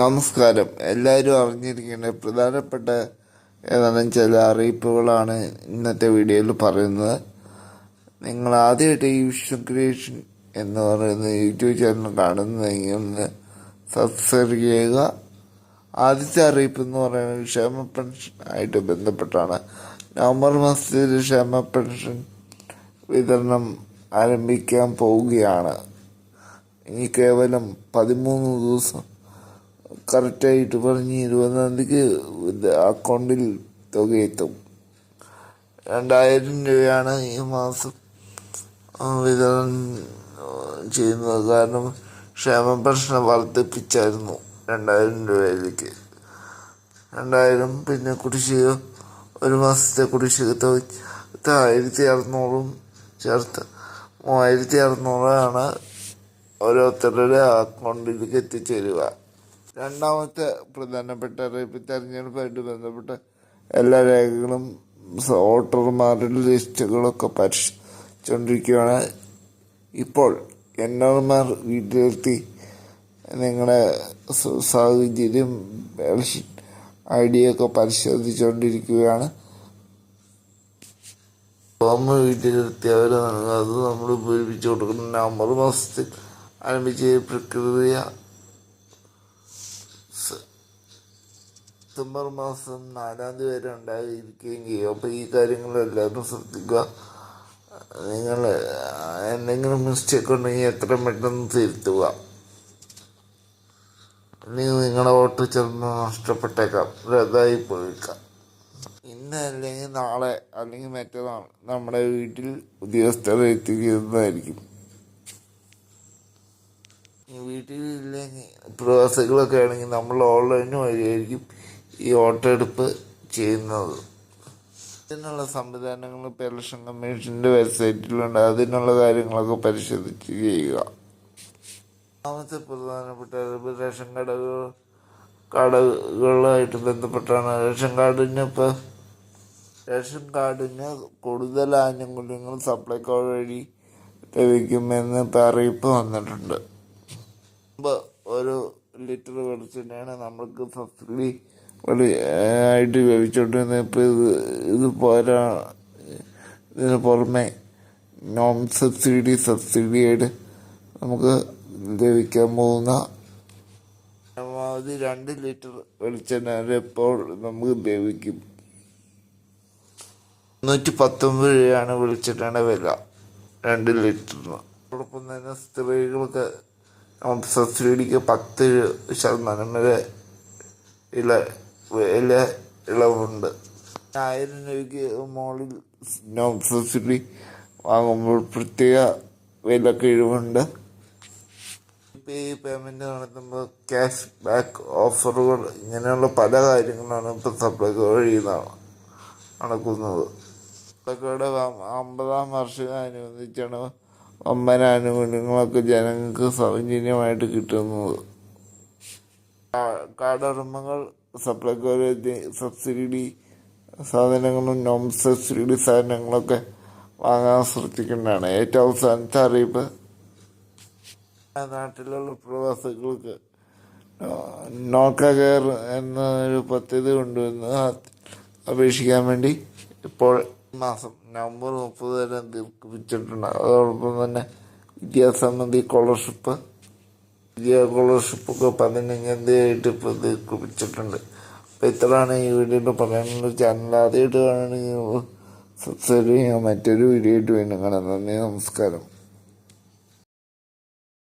നമസ്കാരം. എല്ലാവരും അറിഞ്ഞിരിക്കേണ്ട പ്രധാനപ്പെട്ട ഏതാനും ചില അറിയിപ്പുകളാണ് ഇന്നത്തെ വീഡിയോയിൽ പറയുന്നത്. നിങ്ങൾ ആദ്യമായിട്ട് ഈ വിഷ്ണു ക്രിയേഷൻ എന്ന് പറയുന്ന യൂട്യൂബ് ചാനൽ കാണുന്നതെങ്കിൽ ഒന്ന് സബ്സ്ക്രൈബ് ചെയ്യുക. ആദ്യത്തെ അറിയിപ്പ് എന്ന് പറയുന്നത് ക്ഷേമ പെൻഷൻ ആയിട്ട് ബന്ധപ്പെട്ടാണ്. നവംബർ മാസത്തിൽ ക്ഷേമ പെൻഷൻ വിതരണം ആരംഭിക്കാൻ പോവുകയാണ്. ഇനി കേവലം പതിമൂന്ന് ദിവസം കറക്റ്റായിട്ട് പറഞ്ഞ് ഇരുപതാം തീയതിക്ക് അക്കൗണ്ടിൽ തുകയെത്തും. രണ്ടായിരം രൂപയാണ് ഈ മാസം വിതരണം ചെയ്യുന്നത്. കാരണം ക്ഷേമ പെൻഷൻ വർദ്ധിപ്പിച്ചായിരുന്നു രണ്ടായിരം രൂപയിലേക്ക്. രണ്ടായിരം പിന്നെ കുടിശ്ശിക ഒരു മാസത്തെ കുടിശ്ശിക തുക. ആയിരത്തി അറുന്നൂറും ചേർത്ത് മൂവായിരത്തി അറുന്നൂറാണ് ഓരോരുത്തരുടെ അക്കൗണ്ടിലേക്ക് എത്തിച്ചേരുക. രണ്ടാമത്തെ പ്രധാനപ്പെട്ട തെരഞ്ഞെടുപ്പായിട്ട് ബന്ധപ്പെട്ട എല്ലാ രേഖകളും വോട്ടർമാരുടെ ലിസ്റ്റുകളൊക്കെ പരിശോധിച്ചുകൊണ്ടിരിക്കുകയാണ് ഇപ്പോൾ എൻ ആർമാർ വീട്ടിലെത്തി നിങ്ങളുടെ സാഹചര്യം ഐ ഡി ഒക്കെ പരിശോധിച്ചുകൊണ്ടിരിക്കുകയാണ് ഫോം വീട്ടിലെത്തി അവർ നൽകുന്നത് നമ്മൾ ഉപയോഗിച്ച് കൊടുക്കുന്ന നവംബർ മാസത്തിൽ ആരംഭിച്ച പ്രക്രിയ ഡിസംബർ മാസം നാലാം തീയതി വരെ ഉണ്ടായിരിക്കുകയും ചെയ്യും. അപ്പോൾ ഈ കാര്യങ്ങൾ എല്ലാവരും ശ്രദ്ധിക്കുക. നിങ്ങൾ എന്തെങ്കിലും മിസ്റ്റേക്ക് ഉണ്ടെങ്കിൽ എത്രയും പെട്ടെന്ന് തിരുത്തുക. അല്ലെങ്കിൽ നിങ്ങളുടെ വോട്ട് ചിലപ്പോൾ നഷ്ടപ്പെട്ടേക്കാം. റദ്ദായി പോയേക്കാം. ഇന്ന് അല്ലെങ്കിൽ നാളെ അല്ലെങ്കിൽ മറ്റന്നാൾ നമ്മുടെ വീട്ടിൽ ഉദ്യോഗസ്ഥർ എത്തിക്കുന്നതായിരിക്കും. വീട്ടിലില്ലെങ്കിൽ പ്രവാസികളൊക്കെ ആണെങ്കിൽ നമ്മൾ ഓൺലൈൻ വഴിയായിരിക്കും ഈ വോട്ടെടുപ്പ് ചെയ്യുന്നത്. അതിനുള്ള സംവിധാനങ്ങൾ ഇപ്പോൾ ഇലക്ഷൻ കമ്മീഷന്റെ വെബ്സൈറ്റിലുണ്ട്. അതിനുള്ള കാര്യങ്ങളൊക്കെ പരിശോധിച്ച് ചെയ്യുക. രണ്ടാമത്തെ പ്രധാനപ്പെട്ട റേഷൻ കടകൾ കടകളായിട്ട് ബന്ധപ്പെട്ടാണ്. റേഷൻ കാർഡിന് ഇപ്പോൾ റേഷൻ കാർഡിന് കൂടുതൽ ആനുകൂല്യങ്ങൾ സപ്ലൈകോ വഴി ലഭിക്കുമെന്ന് ഇപ്പോൾ അറിയിപ്പ് വന്നിട്ടുണ്ട്. ഒരു ലിറ്റർ വെളിച്ചെണ്ണയാണ് നമ്മൾക്ക് സബ്സിഡി വഴി ആയിട്ട് ലഭിച്ചുകൊണ്ടിരുന്നത് ഇപ്പോൾ ഇത് ഇത് പോരാ ഇതിന് പുറമെ നോൺ സബ്സിഡി സബ്സിഡിയായിട്ട് നമുക്ക് ലഭിക്കാൻ പോകുന്ന പരമാവധി രണ്ട് ലിറ്റർ വെളിച്ചെണ്ണ ഇപ്പോൾ നമുക്ക് ലഭിക്കും. നൂറ്റി പത്തൊമ്പത് രൂപയാണ് വെളിച്ചെണ്ണയുടെ വില രണ്ട് ലിറ്ററിന്. അതോടൊപ്പം തന്നെ സ്ത്രീകൾക്ക് സബ്സിഡിക്ക് പത്ത് ശതമാനം വരെ ഇല വില ഇളവുണ്ട്. ആയിരം രൂപയ്ക്ക് മോളിൽ നോൺ സബ്സിഡി വാങ്ങുമ്പോൾ പ്രത്യേക വില കിഴിവുണ്ട്. പേ പേയ്മെന്റ് നടത്തുമ്പോൾ ക്യാഷ് ബാക്ക് ഓഫറുകൾ ഇങ്ങനെയുള്ള പല കാര്യങ്ങളാണ് ഇപ്പോൾ സപ്ലൈകോ വഴി നട- നടക്കുന്നത്. സപ്ലൈകോയുടെ അമ്പതാം വർഷം അനുബന്ധിച്ചാണ് വമ്പൻ ആനുകൂല്യങ്ങളൊക്കെ ജനങ്ങൾക്ക് സൗജന്യമായിട്ട് കിട്ടുന്നത്. കാ- കാർഡുടമകൾ സപ്ലൈകോ സബ്സിഡി സാധനങ്ങളും നോൺ സബ്സിഡി സാധനങ്ങളൊക്കെ വാങ്ങാൻ ശ്രദ്ധിക്കേണ്ടതാണ് ഏറ്റവും അവസാനത്തെ അറിയിപ്പ്. നാട്ടിലുള്ള പ്രവാസികൾക്ക് നോക്ക കെയർ എന്ന ഒരു പദ്ധതി കൊണ്ടുവന്ന് അപേക്ഷിക്കാൻ വേണ്ടി ഇപ്പോൾ മാസം നവംബർ മുപ്പത് വരെ ദീർഘിപ്പിച്ചിട്ടുണ്ട് അതോടൊപ്പം തന്നെ വിദ്യാസംബന്ധി സ്കോളർഷിപ്പ് വിദ്യാ സ്കോളർഷിപ്പൊക്കെ പതിനഞ്ചാം തീയതി ആയിട്ട് ഇത് ദീർഘിപ്പിച്ചിട്ടുണ്ട് അപ്പോൾ ഇത്രയാണ് ഈ വീഡിയോ പറയാനുള്ള ചാനൽ ആദ്യമായിട്ട് കാണുകയാണെങ്കിൽ സബ്സ്ക്രൈബ് ചെയ്യാം മറ്റൊരു വീഡിയോ ആയിട്ട് വീണ്ടും കാണാം. നന്ദി നമസ്കാരം.